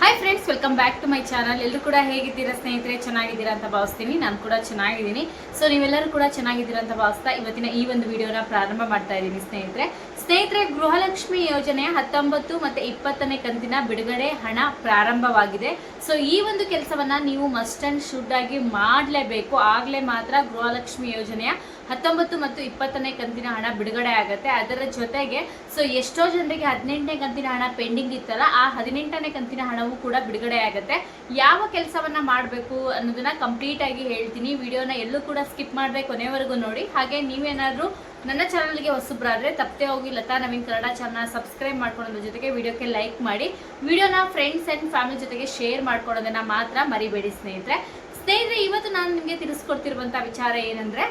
Hi friends welcome back to my channel ಎಲ್ಲರೂ ಕೂಡ ಹೇಗಿದ್ದೀರಾ ಸ್ನೇಹಿತರೆ? ಚೆನ್ನಾಗಿದ್ದೀರಾ ಅಂತ ಭಾವಿಸ್ತೀನಿ. ನಾನು ಕೂಡ ಚೆನ್ನಾಗಿದ್ದೀನಿ. ಸೊ ನೀವೆಲ್ಲರೂ ಕೂಡ ಚೆನ್ನಾಗಿದ್ದೀರಾ ಅಂತ ಭಾವಿಸ್ತಾ ಇವತ್ತಿನ ಈ ಒಂದು ವಿಡಿಯೋನ ಪ್ರಾರಂಭ ಮಾಡ್ತಾ ಇದ್ದೀನಿ ಸ್ನೇಹಿತರೆ. ಸ್ನೇಹಿತರೆ, ಗೃಹಲಕ್ಷ್ಮಿ ಯೋಜನೆಯ ಹತ್ತೊಂಬತ್ತು ಮತ್ತು ಇಪ್ಪತ್ತನೇ ಕಂತಿನ ಬಿಡುಗಡೆ ಹಣ ಪ್ರಾರಂಭವಾಗಿದೆ. ಸೊ ಈ ಒಂದು ಕೆಲಸವನ್ನ ನೀವು ಮಸ್ಟ್ ಅಂಡ್ ಶುಡ್ ಆಗಿ ಮಾಡಲೇಬೇಕು. ಆಗಲೇ ಮಾತ್ರ ಗೃಹಲಕ್ಷ್ಮಿ ಯೋಜನೆಯ ಹತ್ತೊಂಬತ್ತು ಮತ್ತು ಇಪ್ಪತ್ತನೇ ಕಂತಿನ ಹಣ ಬಿಡುಗಡೆ ಆಗುತ್ತೆ. ಅದರ ಜೊತೆಗೆ ಸೊ ಎಷ್ಟೋ ಜನರಿಗೆ ಹದಿನೆಂಟನೇ ಕಂತಿನ ಹಣ ಪೆಂಡಿಂಗ್ ಇತ್ತಲ್ಲ, ಆ ಹದಿನೆಂಟನೇ ಕಂತಿನ ಹಣವು ಕೂಡ ಬಿಡುಗಡೆ ಆಗುತ್ತೆ. ಯಾವ ಕೆಲಸವನ್ನ ಮಾಡಬೇಕು ಅನ್ನೋದನ್ನ ಕಂಪ್ಲೀಟ್ ಆಗಿ ಹೇಳ್ತೀನಿ. ವಿಡಿಯೋನ ಎಲ್ಲೂ ಕೂಡ ಸ್ಕಿಪ್ ಮಾಡಬೇಕು ಕೊನೆವರೆಗೂ ನೋಡಿ. ಹಾಗೆ ನೀವೇನಾದ್ರೂ ನನ್ನ ಚಾನಲ್ಗೆ ಹೊಸಬ್ರಾದ್ರೆ, ತಪ್ಪದೆ ಹೋಗಿ ಲತಾ ನವೀನ್ ಕನ್ನಡ ಚಾನಲ್ ಸಬ್ಸ್ಕ್ರೈಬ್ ಮಾಡ್ಕೊಳ್ಳೋದ್ರ ಜೊತೆಗೆ ವಿಡಿಯೋಕ್ಕೆ ಲೈಕ್ ಮಾಡಿ, ವಿಡಿಯೋನ ಫ್ರೆಂಡ್ಸ್ ಆ್ಯಂಡ್ ಫ್ಯಾಮಿಲಿ ಜೊತೆಗೆ ಶೇರ್ ಮಾಡ್ಕೊಳ್ಳೋದನ್ನು ಮಾತ್ರ ಮರಿಬೇಡಿ ಸ್ನೇಹಿತರೆ. ಸ್ನೇಹಿತರೆ, ಇವತ್ತು ನಾನು ನಿಮಗೆ ತಿಳಿಸ್ಕೊಡ್ತಿರುವಂಥ ವಿಚಾರ ಏನಂದರೆ,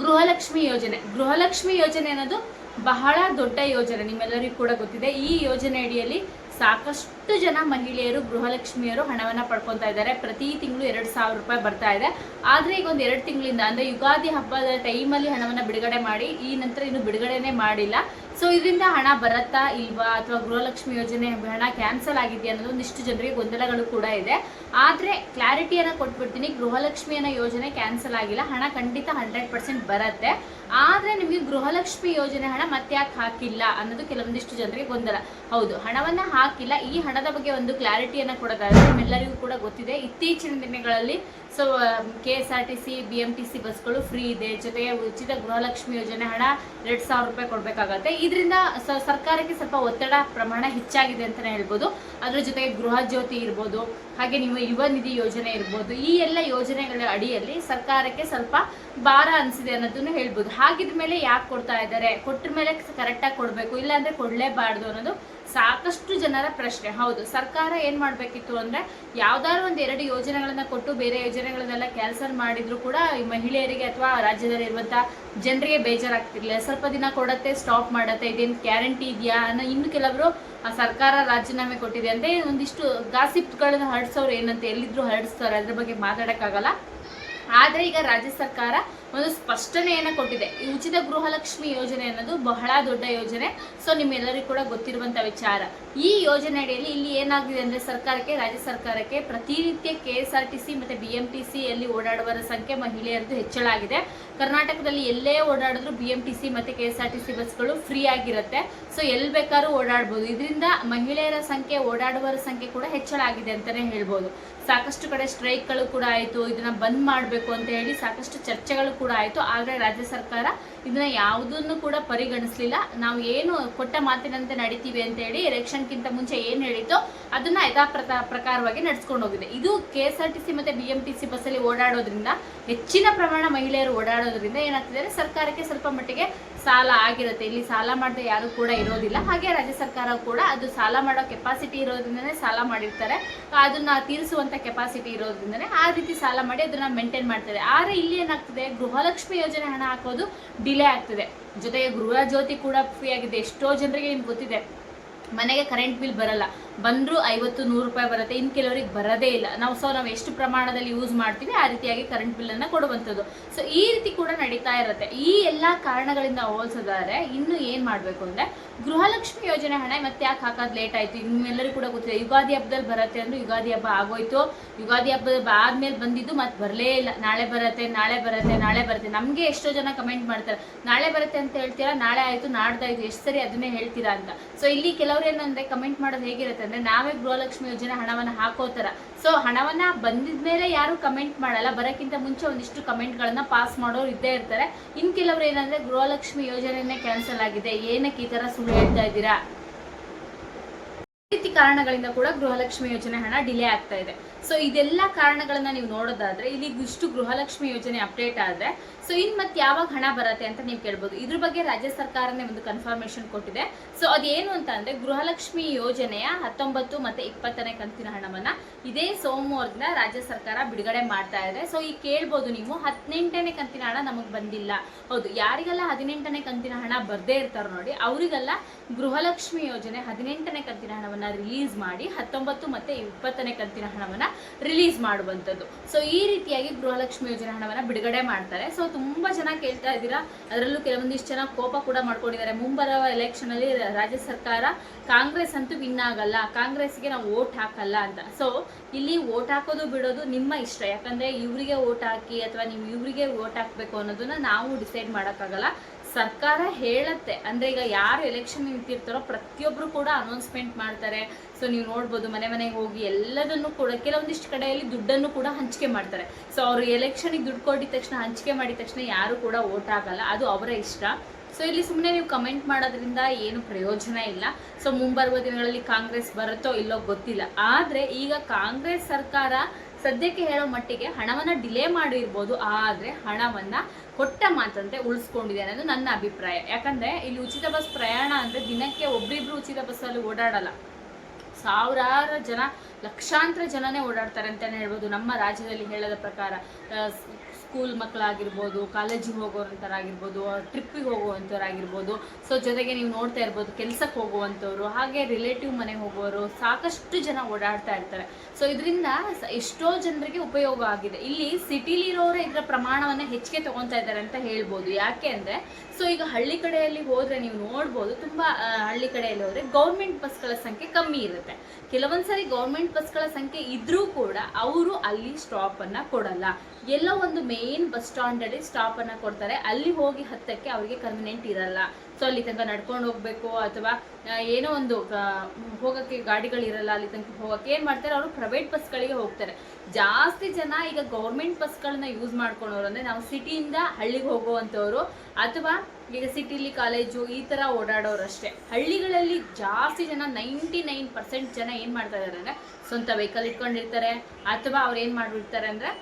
ಗೃಹಲಕ್ಷ್ಮಿ ಯೋಜನೆ. ಗೃಹಲಕ್ಷ್ಮಿ ಯೋಜನೆ ಅನ್ನೋದು ಬಹಳ ದೊಡ್ಡ ಯೋಜನೆ, ನಿಮ್ಮೆಲ್ಲರಿಗೂ ಕೂಡ ಗೊತ್ತಿದೆ. ಈ ಯೋಜನೆ ಅಡಿಯಲ್ಲಿ ಸಾಕಷ್ಟು ಜನ ಮಹಿಳೆಯರು, ಗೃಹಲಕ್ಷ್ಮಿಯರು ಹಣವನ್ನ ಪಡ್ಕೊತಾ ಇದ್ದಾರೆ. ಪ್ರತಿ ತಿಂಗಳು ಎರಡು ಸಾವಿರ ರೂಪಾಯಿ ಬರ್ತಾ ಇದೆ. ಆದ್ರೆ ಈಗ ಒಂದು ಎರಡು ತಿಂಗಳಿಂದ, ಅಂದ್ರೆ ಯುಗಾದಿ ಹಬ್ಬದ ಟೈಮಲ್ಲಿ ಹಣವನ್ನ ಬಿಡುಗಡೆ ಮಾಡಿ, ಈ ನಂತರ ಇನ್ನು ಬಿಡುಗಡೆನೇ ಮಾಡಿಲ್ಲ. ಸೊ ಇದರಿಂದ ಹಣ ಬರತ್ತಾ ಇಲ್ವಾ ಅಥವಾ ಗೃಹಲಕ್ಷ್ಮಿ ಯೋಜನೆ ಹಣ ಕ್ಯಾನ್ಸಲ್ ಆಗಿದೆಯಾ ಅನ್ನೋದು ಒಂದಿಷ್ಟು ಜನರಿಗೆ ಗೊಂದಲಗಳು ಕೂಡ ಇದೆ. ಆದ್ರೆ ಕ್ಲಾರಿಟಿಯನ್ನ ಕೊಟ್ಬಿಡ್ತೀನಿ. ಗೃಹಲಕ್ಷ್ಮಿ ಅನ್ನೋ ಯೋಜನೆ ಕ್ಯಾನ್ಸಲ್ ಆಗಿಲ್ಲ. ಹಣ ಖಂಡಿತ ಹಂಡ್ರೆಡ್ ಪರ್ಸೆಂಟ್ ಬರತ್ತೆ. ಆದ್ರೆ ನಿಮಗೆ ಗೃಹಲಕ್ಷ್ಮಿ ಯೋಜನೆ ಹಣ ಮತ್ತೆ ಯಾಕೆ ಹಾಕಿಲ್ಲ ಅನ್ನೋದು ಕೆಲವೊಂದಿಷ್ಟು ಜನರಿಗೆ ಗೊಂದಲ. ಹೌದು, ಹಣವನ್ನ ಹಾಕಿಲ್ಲ. ಈ ಹಣದ ಬಗ್ಗೆ ಒಂದು ಕ್ಲಾರಿಟಿಯನ್ನು ಕೊಡೋದಾದ್ರೆ ನಿಮ್ಮೆಲ್ಲರಿಗೂ ಕೂಡ ಗೊತ್ತಿದೆ. ಇತ್ತೀಚಿನ ದಿನಗಳಲ್ಲಿ so K S R T C, B M T C ಬಸ್ಗಳು ಫ್ರೀ ಇದೆ. ಜೊತೆಗೆ ಉಚಿತ ಗೃಹಲಕ್ಷ್ಮಿ ಯೋಜನೆ ಹಣ ಎರಡು ಸಾವಿರ ರೂಪಾಯಿ ಕೊಡಬೇಕಾಗತ್ತೆ. ಇದರಿಂದ ಸರ್ಕಾರಕ್ಕೆ ಸ್ವಲ್ಪ ಒತ್ತಡ ಪ್ರಮಾಣ ಹೆಚ್ಚಾಗಿದೆ ಅಂತಲೇ ಹೇಳ್ಬೋದು. ಅದರ ಜೊತೆಗೆ ಗೃಹ ಜ್ಯೋತಿ ಇರ್ಬೋದು, ಹಾಗೆ ನೀವು ಯುವ ನಿಧಿ ಯೋಜನೆ ಇರ್ಬೋದು, ಈ ಎಲ್ಲ ಯೋಜನೆಗಳ ಅಡಿಯಲ್ಲಿ ಸರ್ಕಾರಕ್ಕೆ ಸ್ವಲ್ಪ ಭಾರ ಅನಿಸಿದೆ ಅನ್ನೋದನ್ನು ಹೇಳ್ಬೋದು. ಹಾಗಿದ ಮೇಲೆ ಯಾಕೆ ಕೊಡ್ತಾ ಇದ್ದಾರೆ? ಕೊಟ್ಟ ಮೇಲೆ ಕರೆಕ್ಟಾಗಿ ಕೊಡಬೇಕು, ಇಲ್ಲಾಂದರೆ ಕೊಡಲೇಬಾರ್ದು ಅನ್ನೋದು ಸಾಕಷ್ಟು ಜನರ ಪ್ರಶ್ನೆ. ಹೌದು, ಸರ್ಕಾರ ಏನು ಮಾಡಬೇಕಿತ್ತು ಅಂದ್ರೆ ಯಾವ್ದಾದ್ರು ಒಂದು ಎರಡು ಯೋಜನೆಗಳನ್ನು ಕೊಟ್ಟು ಬೇರೆ ಯೋಜನೆಗಳನ್ನೆಲ್ಲ ಕ್ಯಾನ್ಸಲ್ ಮಾಡಿದ್ರು ಕೂಡ ಈ ಮಹಿಳೆಯರಿಗೆ ಅಥವಾ ರಾಜ್ಯದಲ್ಲಿರುವಂಥ ಜನರಿಗೆ ಬೇಜಾರಾಗ್ತಿರ್ಲಿಲ್ಲ. ಸ್ವಲ್ಪ ದಿನ ಕೊಡತ್ತೆ ಸ್ಟಾಪ್ ಮಾಡತ್ತೆ, ಇದೇನು ಗ್ಯಾರಂಟಿ ಇದೆಯಾ ಅನ್ನೋ ಇನ್ನು ಕೆಲವರು ಸರ್ಕಾರ ರಾಜೀನಾಮೆ ಕೊಟ್ಟಿದೆ ಅಂದರೆ ಒಂದಿಷ್ಟು ಗಾಸಿಪ್ಗಳನ್ನ ಹರಡ್ಸೋರು ಏನಂತ ಎಲ್ಲಿದ್ರು ಹರಡಿಸ್ತಾರೆ ಅದ್ರ ಬಗ್ಗೆ ಮಾತಾಡೋಕ್ಕಾಗಲ್ಲ. ಆದರೆ ಈಗ ರಾಜ್ಯ ಸರ್ಕಾರ ಒಂದು ಸ್ಪಷ್ಟನೆಯನ್ನು ಕೊಟ್ಟಿದೆ. ಈ ಉಚಿತ ಗೃಹಲಕ್ಷ್ಮಿ ಯೋಜನೆ ಅನ್ನೋದು ಬಹಳ ದೊಡ್ಡ ಯೋಜನೆ. ಸೊ ನಿಮ್ಮೆಲ್ಲರಿಗೂ ಕೂಡ ಗೊತ್ತಿರುವಂಥ ವಿಚಾರ. ಈ ಯೋಜನೆ ಅಡಿಯಲ್ಲಿ ಇಲ್ಲಿ ಏನಾಗಿದೆ ಅಂದ್ರೆ ಸರ್ಕಾರಕ್ಕೆ, ರಾಜ್ಯ ಸರ್ಕಾರಕ್ಕೆ ಪ್ರತಿನಿತ್ಯ K S R T C ಮತ್ತೆ ಬಿ ಎಂ ಟಿ ಸಿ ಅಲ್ಲಿ ಓಡಾಡುವವರ ಸಂಖ್ಯೆ ಮಹಿಳೆಯರದ್ದು ಹೆಚ್ಚಳ ಆಗಿದೆ. ಕರ್ನಾಟಕದಲ್ಲಿ ಎಲ್ಲೇ ಓಡಾಡಿದ್ರು ಬಿ ಎಂ ಟಿ ಸಿ ಮತ್ತೆ K S R T C ಬಸ್ಗಳು ಫ್ರೀ ಆಗಿರುತ್ತೆ. ಸೊ ಎಲ್ಲಿ ಬೇಕಾದ್ರೂ ಓಡಾಡ್ಬೋದು. ಇದರಿಂದ ಮಹಿಳೆಯರ ಸಂಖ್ಯೆ ಓಡಾಡುವರ ಸಂಖ್ಯೆ ಕೂಡ ಹೆಚ್ಚಳ ಆಗಿದೆ ಅಂತಾನೆ ಹೇಳ್ಬೋದು. ಸಾಕಷ್ಟು ಕಡೆ ಸ್ಟ್ರೈಕ್ಗಳು ಕೂಡ ಆಯಿತು. ಇದನ್ನ ಬಂದ್ ಮಾಡಬೇಕು ಅಂತ ಹೇಳಿ ಸಾಕಷ್ಟು ಚರ್ಚೆಗಳು ಕೂಡ ಆಯಿತು. ಆದರೆ ರಾಜ್ಯ ಸರ್ಕಾರ ಇದನ್ನ ಯಾವುದನ್ನು ಕೂಡ ಪರಿಗಣಿಸಲಿಲ್ಲ. ನಾವು ಏನು ಕೊಟ್ಟ ಮಾತಿನಂತೆ ನಡಿತೀವಿ ಅಂತ ಹೇಳಿ ಎಲೆಕ್ಷನ್ಗಿಂತ ಮುಂಚೆ ಏನು ಹೇಳಿತೋ ಅದನ್ನ ಯಥಾಪ್ರತ ಪ್ರಕಾರವಾಗಿ ನಡ್ಸ್ಕೊಂಡು ಹೋಗಿದೆ ಇದು K S R T C ಮತ್ತೆ ಬಿ ಎಂ ಟಿ ಸಿ ಬಸ್ಸಲ್ಲಿ ಓಡಾಡೋದ್ರಿಂದ, ಹೆಚ್ಚಿನ ಪ್ರಮಾಣ ಮಹಿಳೆಯರು ಓಡಾಡೋದ್ರಿಂದ ಏನಾಗ್ತಿದೆ ಅಂದ್ರೆ ಸರ್ಕಾರಕ್ಕೆ ಸ್ವಲ್ಪ ಮಟ್ಟಿಗೆ ಸಾಲ ಆಗಿರುತ್ತೆ. ಇಲ್ಲಿ ಸಾಲ ಮಾಡದೆ ಯಾರು ಕೂಡ ಇರೋದಿಲ್ಲ. ಹಾಗೆ ರಾಜ್ಯ ಸರ್ಕಾರ ಕೂಡ ಅದು ಸಾಲ ಮಾಡೋ ಕೆಪಾಸಿಟಿ ಇರೋದ್ರಿಂದನೇ ಸಾಲ ಮಾಡಿರ್ತಾರೆ. ಅದನ್ನ ತೀರಿಸುವಂತ ಕೆಪಾಸಿಟಿ ಇರೋದ್ರಿಂದನೇ ಆ ರೀತಿ ಸಾಲ ಮಾಡಿ ಅದನ್ನ ಮೇಂಟೈನ್ ಮಾಡ್ತಾರೆ. ಆದ್ರೆ ಇಲ್ಲಿ ಏನಾಗ್ತದೆ, ಗೃಹಲಕ್ಷ್ಮಿ ಯೋಜನೆ ಹಣ ಹಾಕೋದು ಡಿಲೇ ಆಗ್ತದೆ. ಜೊತೆಗೆ ಗೃಹ ಜ್ಯೋತಿ ಕೂಡ ಫ್ರೀ ಆಗಿದೆ. ಎಷ್ಟೋ ಜನರಿಗೆ ನಿಮ್ಗೆ ಗೊತ್ತಿದೆ? ಮನೆಗೆ ಕರೆಂಟ್ ಬಿಲ್ ಬರಲ್ಲ. ಬಂದರೂ ಐವತ್ತು ನೂರು ರೂಪಾಯಿ ಬರುತ್ತೆ. ಇನ್ನು ಕೆಲವರಿಗೆ ಬರೋದೇ ಇಲ್ಲ. ನಾವು ಸೊ ನಾವು ಎಷ್ಟು ಪ್ರಮಾಣದಲ್ಲಿ ಯೂಸ್ ಮಾಡ್ತೀವಿ, ಆ ರೀತಿಯಾಗಿ ಕರೆಂಟ್ ಬಿಲ್ಲನ್ನು ಕೊಡುವಂಥದ್ದು. ಸೊ ಈ ರೀತಿ ಕೂಡ ನಡೀತಾ ಇರುತ್ತೆ. ಈ ಎಲ್ಲ ಕಾರಣಗಳಿಂದ ಹೋಲಿಸಿದರೆ ಇನ್ನು ಏನು ಮಾಡಬೇಕು ಅಂದರೆ, ಗೃಹಲಕ್ಷ್ಮಿ ಯೋಜನೆ ಹಣ ಮತ್ತೆ ಯಾಕೆ ಹಾಕೋದು ಲೇಟ್ ಆಯಿತು? ನಿಮ್ಮೆಲ್ಲರೂ ಕೂಡ ಗೊತ್ತಿದೆ. ಯುಗಾದಿ ಹಬ್ಬದಲ್ಲಿ ಬರುತ್ತೆ ಅಂದ್ರೆ ಯುಗಾದಿ ಹಬ್ಬ ಆಗೋಯ್ತು. ಯುಗಾದಿ ಹಬ್ಬದ ಆದಮೇಲೆ ಬಂದಿದ್ದು ಮತ್ತೆ ಬರಲೇ ಇಲ್ಲ. ನಾಳೆ ಬರುತ್ತೆ ನಾಳೆ ಬರುತ್ತೆ ನಾಳೆ ಬರುತ್ತೆ. ನಮಗೆ ಎಷ್ಟೋ ಜನ ಕಮೆಂಟ್ ಮಾಡ್ತಾರೆ. ನಾಳೆ ಬರುತ್ತೆ ಅಂತ ಹೇಳ್ತೀರಾ? ನಾಳೆ ಆಯಿತು, ನಾಡ್ದಾಯ್ತು. ಎಷ್ಟು ಸರಿ ಅದನ್ನೇ ಹೇಳ್ತೀರಾ ಅಂತ. ಸೊ ಇಲ್ಲಿ ಕೆಲವ್ರು ಏನಂದ್ರೆ ಕಮೆಂಟ್ ಮಾಡೋದು ಹೇಗಿರುತ್ತೆ ಅಂದ್ರೆ ನಾವೇ ಗೃಹಲಕ್ಷ್ಮಿ ಯೋಜನೆ ಹಣವನ್ನ ಹಾಕೋತರ. ಸೊ ಹಣವನ್ನ ಬಂದಿದ ಮೇಲೆ ಯಾರು ಕಮೆಂಟ್ ಮಾಡಲ್ಲ. ಬರೋಕ್ಕಿಂತ ಮುಂಚೆ ಒಂದಿಷ್ಟು ಕಮೆಂಟ್ಗಳನ್ನ ಪಾಸ್ ಮಾಡೋರು ಇದ್ದೇ ಇರ್ತಾರೆ. ಇನ್ ಕೆಲವರು ಏನಂದ್ರೆ ಗೃಹಲಕ್ಷ್ಮಿ ಯೋಜನೆನೇ ಕ್ಯಾನ್ಸಲ್ ಆಗಿದೆ. ಏನಕ್ಕೆ ಈ ತರ ಸುಳ್ಳು ಹೇಳ್ತಾ ಇದ್ದೀರಾ? ಕಾರಣಗಳಿಂದ ಕೂಡ ಗೃಹಲಕ್ಷ್ಮಿ ಯೋಜನೆ ಹಣ ಡಿಲೇ ಆಗ್ತಾ ಇದೆ. ಸೊ ಇದೆಲ್ಲ ಕಾರಣಗಳನ್ನ ನೀವು ನೋಡೋದಾದ್ರೆ, ಇಲ್ಲಿ ಇಷ್ಟು ಗೃಹಲಕ್ಷ್ಮಿ ಯೋಜನೆ ಅಪ್ಡೇಟ್ ಆದ್ರೆ ಸೊ ಇನ್ ಮತ್ತೆ ಯಾವಾಗ ಹಣ ಬರುತ್ತೆ ಅಂತ ನೀವು ಕೇಳ್ಬೋದು. ಇದ್ರ ಬಗ್ಗೆ ರಾಜ್ಯ ಸರ್ಕಾರನೇ ಒಂದು ಕನ್ಫರ್ಮೇಶನ್ ಕೊಟ್ಟಿದೆ. ಸೊ ಅದೇನು ಅಂತ ಅಂದ್ರೆ, ಗೃಹಲಕ್ಷ್ಮಿ ಯೋಜನೆಯ ಹತ್ತೊಂಬತ್ತು ಮತ್ತೆ ಇಪ್ಪತ್ತನೇ ಕಂತಿನ ಹಣವನ್ನ ಇದೇ ಸೋಮವಾರದಿಂದ ರಾಜ್ಯ ಸರ್ಕಾರ ಬಿಡುಗಡೆ ಮಾಡ್ತಾ ಇದೆ. ಸೊ ಈಗ ಕೇಳ್ಬೋದು ನೀವು, ಹದಿನೆಂಟನೇ ಕಂತಿನ ಹಣ ನಮಗೆ ಬಂದಿಲ್ಲ. ಹೌದು, ಯಾರಿಗೆಲ್ಲ ಹದಿನೆಂಟನೇ ಕಂತಿನ ಹಣ ಬರ್ದೇ ಇರ್ತಾರೋ ನೋಡಿ, ಅವರಿಗೆಲ್ಲ ಗೃಹಲಕ್ಷ್ಮಿ ಯೋಜನೆ ಹದಿನೆಂಟನೇ ಕಂತಿನ ಹಣವನ್ನ ರಿಲೀಸ್ ಮಾಡಿ ಹತ್ತೊಂಬತ್ತು ಮತ್ತೆ ಇಪ್ಪತ್ತನೇ ಕಂತಿನ ಹಣವನ್ನ ರಿಲೀಸ್ ಮಾಡುವಂಥದ್ದು. ಸೊ ಈ ರೀತಿಯಾಗಿ ಗೃಹಲಕ್ಷ್ಮಿ ಯೋಜನೆ ಹಣವನ್ನು ಬಿಡುಗಡೆ ಮಾಡ್ತಾರೆ. ಸೊ ತುಂಬಾ ಜನ ಕೇಳ್ತಾ ಇದ್ದೀರಾ, ಅದರಲ್ಲೂ ಕೆಲವೊಂದಿಷ್ಟು ಜನ ಕೋಪ ಕೂಡ ಮಾಡ್ಕೊಂಡಿದ್ದಾರೆ. ಮುಂಬರುವ ಎಲೆಕ್ಷನಲ್ಲಿ ರಾಜ್ಯ ಸರ್ಕಾರ ಕಾಂಗ್ರೆಸ್ ಅಂತೂ ವಿನ್ ಆಗಲ್ಲ ಕಾಂಗ್ರೆಸ್ಗೆ ನಾವು ವೋಟ್ ಹಾಕಲ್ಲ ಅಂತ. ಸೊ ಇಲ್ಲಿ ವೋಟ್ ಹಾಕೋದು ಬಿಡೋದು ನಿಮ್ಮ ಇಷ್ಟ. ಯಾಕಂದ್ರೆ ಇವರಿಗೆ ವೋಟ್ ಹಾಕಿ ಅಥವಾ ನೀವು ಇವರಿಗೆ ವೋಟ್ ಹಾಕಬೇಕು ಅನ್ನೋದನ್ನ ನಾವು ಡಿಸೈಡ್ ಮಾಡೋಕ್ಕಾಗಲ್ಲ. ಸರ್ಕಾರ ಹೇಳತ್ತೆ. ಅಂದ್ರೆ ಈಗ ಯಾರು ಎಲೆಕ್ಷನ್ ನಿಂತಿರ್ತಾರೋ ಪ್ರತಿಯೊಬ್ರು ಕೂಡ ಅನೌನ್ಸ್ಮೆಂಟ್ ಮಾಡ್ತಾರೆ. ಸೊ ನೀವು ನೋಡ್ಬೋದು ಮನೆ ಮನೆಗೆ ಹೋಗಿ ಎಲ್ಲದನ್ನು ಕೂಡ ಕೆಲವೊಂದಿಷ್ಟು ಕಡೆಯಲ್ಲಿ ದುಡ್ಡನ್ನು ಕೂಡ ಹಂಚಿಕೆ ಮಾಡ್ತಾರೆ. ಸೊ ಅವರು ಎಲೆಕ್ಷನ್ಗೆ ದುಡ್ಡು ಕೊಟ್ಟಿದ ತಕ್ಷಣ, ಹಂಚಿಕೆ ಮಾಡಿದ ತಕ್ಷಣ ಯಾರು ಕೂಡ ವೋಟ್ ಆಗಲ್ಲ. ಅದು ಅವರ ಇಷ್ಟ. ಸೊ ಇಲ್ಲಿ ಸುಮ್ಮನೆ ನೀವು ಕಮೆಂಟ್ ಮಾಡೋದ್ರಿಂದ ಏನು ಪ್ರಯೋಜನ ಇಲ್ಲ. ಸೊ ಮುಂಬರುವ ದಿನಗಳಲ್ಲಿ ಕಾಂಗ್ರೆಸ್ ಬರುತ್ತೋ ಇಲ್ಲೋ ಗೊತ್ತಿಲ್ಲ. ಆದರೆ ಈಗ ಕಾಂಗ್ರೆಸ್ ಸರ್ಕಾರ ಸದ್ಯಕ್ಕೆ ಹೇಳೋ ಮಟ್ಟಿಗೆ ಹಣವನ್ನ ಡಿಲೇ ಮಾಡಿರ್ಬೋದು, ಆದರೆ ಹಣವನ್ನ ಕೊಟ್ಟ ಮಾತಂತೆ ಉಳಿಸ್ಕೊಂಡಿದೆ ಅನ್ನೋದು ನನ್ನ ಅಭಿಪ್ರಾಯ. ಯಾಕಂದ್ರೆ ಇಲ್ಲಿ ಉಚಿತ ಬಸ್ ಪ್ರಯಾಣ ಅಂದ್ರೆ ದಿನಕ್ಕೆ ಒಬ್ರಿಬ್ರು ಉಚಿತ ಬಸ್ಸಲ್ಲಿ ಓಡಾಡಲ್ಲ. ಸಾವಿರಾರು ಜನ, ಲಕ್ಷಾಂತರ ಜನನೇ ಓಡಾಡ್ತಾರೆ ಅಂತಲೇ ಹೇಳ್ಬೋದು ನಮ್ಮ ರಾಜ್ಯದಲ್ಲಿ ಹೇಳದ ಪ್ರಕಾರ. ಸ್ಕೂಲ್ ಮಕ್ಕಳಾಗಿರ್ಬೋದು ಕಾಲೇಜಿಗೆ ಹೋಗೋವಂಥವ್ರಾಗಿರ್ಬೋದು ಟ್ರಿಪ್ಪಿಗೆ ಹೋಗುವಂಥವ್ರಾಗಿರ್ಬೋದು ಸೊ ಜೊತೆಗೆ ನೀವು ನೋಡ್ತಾ ಇರ್ಬೋದು ಕೆಲಸಕ್ಕೆ ಹೋಗುವಂಥವ್ರು, ಹಾಗೆ ರಿಲೇಟಿವ್ ಮನೆಗೆ ಹೋಗೋರು ಸಾಕಷ್ಟು ಜನ ಓಡಾಡ್ತಾ ಇರ್ತಾರೆ. ಸೊ ಇದರಿಂದ ಎಷ್ಟೋ ಜನರಿಗೆ ಉಪಯೋಗ ಆಗಿದೆ. ಇಲ್ಲಿ ಸಿಟಿಲಿರೋರೇ ಇದರ ಪ್ರಮಾಣವನ್ನು ಹೆಚ್ಚಿಗೆ ತಗೊತಾ ಇದ್ದಾರೆ ಅಂತ ಹೇಳ್ಬೋದು. ಯಾಕೆ ಅಂದರೆ ಸೊ ಈಗ ಹಳ್ಳಿ ಕಡೆಯಲ್ಲಿ ಹೋದರೆ ನೀವು ನೋಡ್ಬೋದು, ತುಂಬ ಹಳ್ಳಿ ಕಡೆಯಲ್ಲಿ ಹೋದರೆ ಗೌರ್ಮೆಂಟ್ ಬಸ್ಗಳ ಸಂಖ್ಯೆ ಕಮ್ಮಿ ಇರುತ್ತೆ. ಕೆಲವೊಂದ್ಸರಿ ಗೌರ್ಮೆಂಟ್ ಬಸ್ಗಳ ಸಂಖ್ಯೆ ಇದ್ರೂ ಕೂಡ ಅವರು ಅಲ್ಲಿ ಸ್ಟಾಪನ್ನು ಕೊಡಲ್ಲ. ಎಲ್ಲೋ ಒಂದು ಮೇನ್ ಬಸ್ ಸ್ಟಾಪ್ ಸ್ಟಾಪನ್ನು ಕೊಡ್ತಾರೆ. ಅಲ್ಲಿ ಹೋಗಿ ಹತ್ತಕ್ಕೆ ಅವರಿಗೆ ಕನ್ವಿನೆಂಟ್ ಇರಲ್ಲ. ಸೊ ಅಲ್ಲಿ ತನಕ ನಡ್ಕೊಂಡು ಹೋಗ್ಬೇಕು ಅಥವಾ ಏನೋ ಒಂದು ಹೋಗೋಕ್ಕೆ ಗಾಡಿಗಳಿರಲ್ಲ ಅಲ್ಲಿ ತನಕ ಹೋಗಕ್ಕೆ ಏನು ಮಾಡ್ತಾರೆ? ಅವರು ಪ್ರೈವೇಟ್ ಬಸ್ಗಳಿಗೆ ಹೋಗ್ತಾರೆ. ಜಾಸ್ತಿ ಜನ ಈಗ ಗೌರ್ಮೆಂಟ್ ಬಸ್ಗಳನ್ನ ಯೂಸ್ ಮಾಡ್ಕೊಳೋರು ಅಂದರೆ ನಾವು ಸಿಟಿಯಿಂದ ಹಳ್ಳಿಗೆ ಹೋಗುವಂಥವ್ರು ಅಥವಾ ಈಗ ಸಿಟಿಲಿ ಕಾಲೇಜು ಈ ಥರ ಓಡಾಡೋರು ಅಷ್ಟೇ. ಹಳ್ಳಿಗಳಲ್ಲಿ ಜಾಸ್ತಿ ಜನ ನೈಂಟಿ ನೈನ್ ಪರ್ಸೆಂಟ್ ಜನ ಏನು ಮಾಡ್ತಾ ಇದ್ದಾರೆ ಅಂದರೆ ಸ್ವಂತ ವೆಹಿಕಲ್ ಇಟ್ಕೊಂಡಿರ್ತಾರೆ. ಅಥವಾ ಅವ್ರು ಏನು ಮಾಡಿಬಿಡ್ತಾರೆ ಅಂದರೆ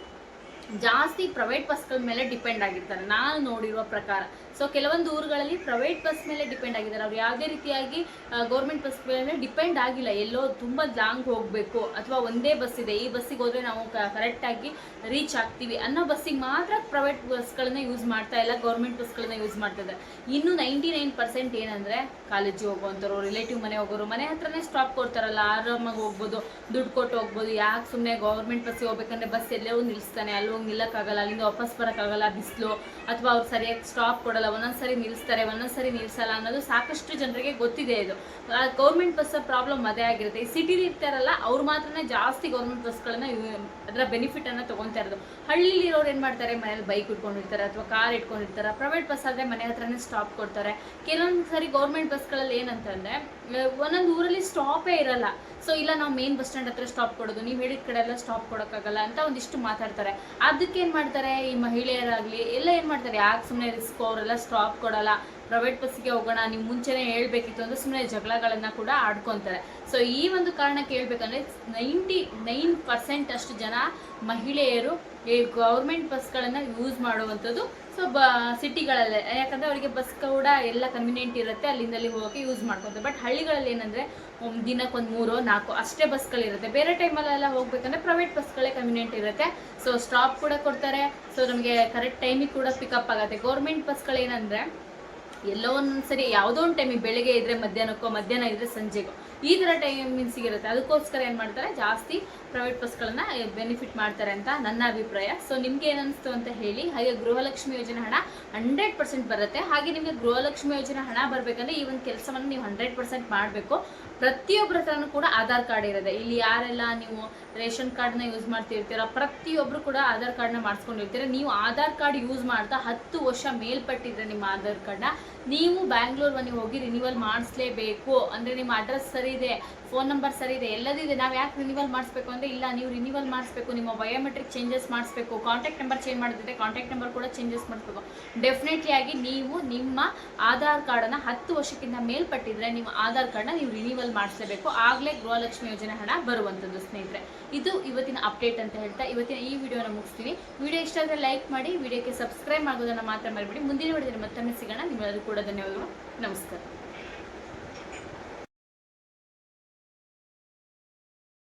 ಜಾಸ್ತಿ ಪ್ರೈವೇಟ್ ಬಸ್ಗಳ ಮೇಲೆ ಡಿಪೆಂಡ್ ಆಗಿರ್ತಾರೆ. ನಾನು ನೋಡಿರುವ ಪ್ರಕಾರ. ಸೊ ಕೆಲವೊಂದು ಊರುಗಳಲ್ಲಿ ಪ್ರೈವೇಟ್ ಬಸ್ ಮೇಲೆ ಡಿಪೆಂಡ್ ಆಗಿದ್ದಾರೆ. ಅವ್ರು ಯಾವುದೇ ರೀತಿಯಾಗಿ ಗೌರ್ಮೆಂಟ್ ಬಸ್ ಮೇಲೆ ಡಿಪೆಂಡ್ ಆಗಿಲ್ಲ. ಎಲ್ಲೋ ತುಂಬ ಲಾಂಗ್ ಹೋಗಬೇಕು ಅಥವಾ ಒಂದೇ ಬಸ್ ಇದೆ. ಈ ಬಸ್ಸಿಗೆ ಹೋದರೆ ನಾವು ಕರೆಕ್ಟಾಗಿ ರೀಚ್ ಆಗ್ತೀವಿ ಅನ್ನೋ ಬಸ್ಸಿಗೆ ಮಾತ್ರ ಪ್ರೈವೇಟ್ ಬಸ್ಗಳನ್ನ ಯೂಸ್ ಮಾಡ್ತಾ ಇಲ್ಲ. ಗೌರ್ಮೆಂಟ್ ಬಸ್ಗಳನ್ನ ಯೂಸ್ ಮಾಡ್ತಾ ಇದ್ದಾರೆ. ಇನ್ನು ನೈಂಟಿ ನೈನ್ ಪರ್ಸೆಂಟ್ ಏನಂದರೆ ಕಾಲೇಜಿಗೆ ಹೋಗುವಂಥವ್ರು ರಿಲೇಟಿವ್ ಮನೆ ಹೋಗೋರು, ಮನೆ ಹತ್ರನೇ ಸ್ಟಾಪ್ ಕೊಡ್ತಾರಲ್ಲ. ಆರಾಮಾಗಿ ಹೋಗ್ಬೋದು, ದುಡ್ಡು ಕೊಟ್ಟು ಹೋಗ್ಬೋದು. ಯಾಕೆ ಸುಮ್ಮನೆ ಗೌರ್ಮೆಂಟ್ ಬಸ್ಸಿಗೆ ಹೋಗ್ಬೇಕಂದ್ರೆ ಬಸ್ ಎಲ್ಲೋ ನಿಲ್ಲಿಸ್ತಾನೆ ಅಲ್ಲಿ ಹೋಗಿ ನಿಲ್ಲಕ್ಕಾಗಲ್ಲ, ಅಲ್ಲಿಂದ ವಾಪಸ್ ಬರೋಕ್ಕಾಗಲ್ಲ, ಬಿಸಿಲು ಅಥವಾ ಅವ್ರು ಸರಿಯಾಗಿ ಸ್ಟಾಪ್ ಕೊಡಲ್ಲ ಒಂದೊಂದ್ಸರಿ ನಿಲ್ಲಿಸ್ತಾರೆ ಒಂದೊಂದ್ಸರಿ ನಿಲ್ಲಿಸಲ್ಲ ಅನ್ನೋದು ಸಾಕಷ್ಟು ಜನರಿಗೆ ಗೊತ್ತಿದೆ ಇದು. ಗೌರ್ಮೆಂಟ್ ಬಸ್ ಪ್ರಾಬ್ಲಮ್ ಅದೇ ಆಗಿರುತ್ತೆ. ಈ ಸಿಟಿಲಿ ಇರ್ತಾರಲ್ಲ, ಅವ್ರು ಮಾತ್ರ ಜಾಸ್ತಿ ಗೌರ್ಮೆಂಟ್ ಬಸ್ಗಳನ್ನ ಅದರ ಬೆನಿಫಿಟ್ ಅನ್ನ ತಗೊಂತಾ ಇರೋದು. ಹಳ್ಳಿಲಿ ಇರೋರು ಏನು ಮಾಡ್ತಾರೆ, ಮನೇಲಿ ಬೈಕ್ ಇಟ್ಕೊಂಡಿರ್ತಾರೆ ಅಥವಾ ಕಾರ್ ಇಟ್ಕೊಂಡಿರ್ತಾರೆ ಪ್ರೈವೇಟ್ ಬಸ್ ಆದ್ರೆ ಮನೆ ಹತ್ರನೇ ಸ್ಟಾಪ್ ಕೊಡ್ತಾರೆ. ಕೆಲವೊಂದು ಸರಿ ಗೌರ್ಮೆಂಟ್ ಬಸ್ಗಳಲ್ಲಿ ಏನಂತಂದ್ರೆ, ಒಂದೊಂದು ಊರಲ್ಲಿ ಸ್ಟಾಪೇ ಇರಲ್ಲ. ಸೊ ಇಲ್ಲ, ನಾವು ಮೇನ್ ಬಸ್ ಸ್ಟ್ಯಾಂಡ್ ಹತ್ರ ಸ್ಟಾಪ್ ಕೊಡೋದು, ನೀವು ಹೇಳಿದ ಕಡೆ ಎಲ್ಲ ಸ್ಟಾಪ್ ಕೊಡೋಕ್ಕಾಗಲ್ಲ ಅಂತ ಒಂದಿಷ್ಟು ಮಾತಾಡ್ತಾರೆ. ಅದಕ್ಕೆ ಏನು ಮಾಡ್ತಾರೆ, ಈ ಮಹಿಳೆಯರಾಗಲಿ, ಎಲ್ಲ ಏನು ಮಾಡ್ತಾರೆ, ಯಾಕೆ ಸುಮ್ಮನೆ ರಿಸ್ಕ್ ಅವರೆಲ್ಲ ಸ್ಟಾಪ್ ಕೊಡಲ್ಲ? ಪ್ರೈವೇಟ್ ಬಸ್ಸಿಗೆ ಹೋಗೋಣ, ನೀವು ಮುಂಚೆನೇ ಹೇಳ್ಬೇಕಿತ್ತು ಅಂದರೆ ಸುಮ್ಮನೆ ಜಗಳಗಳನ್ನು ಕೂಡ ಆಡ್ಕೊತಾರೆ. ಸೊ ಈ ಒಂದು ಕಾರಣಕ್ಕೆ ಹೇಳ್ಬೇಕಂದ್ರೆ ನೈಂಟಿ ನೈನ್ ಪರ್ಸೆಂಟ್ ಅಷ್ಟು ಜನ ಮಹಿಳೆಯರು ಈ ಗೌರ್ಮೆಂಟ್ ಬಸ್ಗಳನ್ನು ಯೂಸ್ ಮಾಡುವಂಥದ್ದು ಸೊ ಬ, ಸಿಟಿಗಳಲ್ಲೇ. ಯಾಕಂದರೆ ಅವರಿಗೆ ಬಸ್ ಕೂಡ ಎಲ್ಲ ಕನ್ವಿನಿಯೆಂಟ್ ಇರುತ್ತೆ ಅಲ್ಲಿಂದ ಅಲ್ಲಿ ಹೋಗೋಕ್ಕೆ ಯೂಸ್ ಮಾಡ್ಕೊತಾರೆ ಬಟ್ ಹಳ್ಳಿಗಳಲ್ಲಿ ಏನಂದರೆ ದಿನಕ್ಕೆ ಒಂದು ಮೂರೋ, ನಾಲ್ಕು, ಅಷ್ಟೇ ಬಸ್ಗಳಿರುತ್ತೆ ಬೇರೆ ಟೈಮಲ್ಲೆಲ್ಲ ಹೋಗ್ಬೇಕಂದ್ರೆ ಪ್ರೈವೇಟ್ ಬಸ್ಗಳೇ ಕನ್ವಿನಿಯೆಂಟ್ ಇರುತ್ತೆ. ಸೊ ಸ್ಟಾಪ್ ಕೂಡ ಕೊಡ್ತಾರೆ. ಸೊ ನಮಗೆ ಕರೆಕ್ಟ್ ಟೈಮಿಗೆ ಕೂಡ ಪಿಕಪ್ ಆಗುತ್ತೆ. ಗೌರ್ಮೆಂಟ್ ಬಸ್ಗಳೇನಂದರೆ ಎಲ್ಲೋ ಒಂದೊಂದು ಸರಿ, ಯಾವುದೋ ಒಂದು ಟೈಮಿಗೆ ಬೆಳಿಗ್ಗೆ ಇದ್ದರೆ ಮಧ್ಯಾಹ್ನಕ್ಕೋ ಮಧ್ಯಾಹ್ನ ಇದ್ದರೆ ಸಂಜೆಗೋ. ಈ ಥರ ಟೈಮಿಂಗ್ ಇರುತ್ತೆ ಅದಕ್ಕೋಸ್ಕರ ಏನು ಮಾಡ್ತಾರೆ? ಜಾಸ್ತಿ ಪ್ರೈವೇಟ್ ಬಸ್ಗಳನ್ನ ಬೆನಿಫಿಟ್ ಮಾಡ್ತಾರೆ ಅಂತ ನನ್ನ ಅಭಿಪ್ರಾಯ. ಸೊ ನಿಮ್ಗೆ ಏನನ್ನಿಸ್ತು ಅಂತ ಹೇಳಿ, ಹಾಗೆ ಗೃಹಲಕ್ಷ್ಮಿ ಯೋಜನೆ ಹಣ ಹಂಡ್ರೆಡ್ ಪರ್ಸೆಂಟ್ ಬರುತ್ತೆ. ಹಾಗೆ ನಿಮಗೆ ಗೃಹಲಕ್ಷ್ಮಿ ಯೋಜನೆ ಹಣ ಬರಬೇಕಂದ್ರೆ ಈ ಒಂದು ಕೆಲಸವನ್ನು ನೀವು ಹಂಡ್ರೆಡ್ ಪರ್ಸೆಂಟ್ ಮಾಡಬೇಕು. ಪ್ರತಿಯೊಬ್ಬರ ಹತ್ರನೂ ಕೂಡ ಆಧಾರ್ ಕಾರ್ಡ್ ಇರುತ್ತೆ ಇಲ್ಲಿ ಯಾರೆಲ್ಲ ನೀವು ರೇಷನ್ ಕಾರ್ಡ್ನ ಯೂಸ್ ಮಾಡ್ತಿರ್ತೀರ ಪ್ರತಿಯೊಬ್ಬರು ಕೂಡ ಆಧಾರ್ ಕಾರ್ಡ್ನ ಮಾಡಿಸ್ಕೊಂಡಿರ್ತೀರ. ನೀವು ಆಧಾರ್ ಕಾರ್ಡ್ ಯೂಸ್ ಮಾಡ್ತಾ ಹತ್ತು ವರ್ಷ ಮೇಲ್ಪಟ್ಟಿದ್ರೆ ನಿಮ್ಮ ಆಧಾರ್ ಕಾರ್ಡ್ನ ನೀವು ಬ್ಯಾಂಗ್ಳೂರ್ ಹೋಗಿ ರಿನಿವಲ್ ಮಾಡಿಸ್ಲೇಬೇಕು. ಅಂದರೆ ನಿಮ್ಮ ಅಡ್ರೆಸ್ ಸರಿ ಇದೆ ಫೋನ್ ನಂಬರ್ ಸರಿ ಇದೆ ಎಲ್ಲದಿದೆ. ನಾವು ಯಾಕೆ ರಿನಿವಲ್ ಮಾಡಿಸ್ಬೇಕು ಅಂದರೆ, ಇಲ್ಲ, ನೀವು ರಿನಿವಲ್ ಮಾಡಿಸ್ಬೇಕು, ನಿಮ್ಮ ಬಯೋಮೆಟ್ರಿಕ್ ಚೇಂಜಸ್ ಮಾಡಿಸ್ಬೇಕು ಕಾಂಟ್ಯಾಕ್ಟ್ ನಂಬರ್ ಚೇಂಜ್ ಮಾಡಿದ್ರೆ ಕಾಂಟ್ಯಾಕ್ಟ್ ನಂಬರ್ ಕೂಡ ಚೇಂಜಸ್ ಮಾಡಿಸ್ಬೇಕು. ಡೆಫಿನೆಟ್ಲಿ ಆಗಿ ನೀವು ನಿಮ್ಮ ಆಧಾರ್ ಕಾರ್ಡನ್ನು ಹತ್ತು ವರ್ಷಕ್ಕಿಂತ ಮೇಲ್ಪಟ್ಟಿದ್ರೆ, ನಿಮ್ಮ ಆಧಾರ್ ಕಾರ್ಡ್ನ ನೀವು ರಿನಿವಲ್ ಮಾಡಿಸಲೇಬೇಕು. ಆಗಲೇ ಗೃಹಲಕ್ಷ್ಮಿ ಯೋಜನೆ ಹಣ ಬರುವಂಥದ್ದು ಸ್ನೇಹಿತರೆ. ಇದು ಇವತ್ತಿನ ಅಪ್ಡೇಟ್ ಅಂತ ಹೇಳ್ತಾ ಇವತ್ತಿನ ಈ ವಿಡಿಯೋನ ಮುಗಿಸ್ತೀವಿ. ವಿಡಿಯೋ ಇಷ್ಟ ಆದರೆ ಲೈಕ್ ಮಾಡಿ, ವಿಡಿಯೋಕ್ಕೆ ಸಬ್ಸ್ಕ್ರೈಬ್ ಆಗೋದನ್ನು ಮಾತ್ರ ಮರಿಬೇಡಿ. ಮುಂದಿನ ವಿಡಿಯೋದಲ್ಲಿ ಮತ್ತೊಮ್ಮೆ ಸಿಗೋಣ. ನಿಮ್ಮೆಲ್ಲರೂ ಕೂಡ ಧನ್ಯವಾದಗಳು. ನಮಸ್ಕಾರ.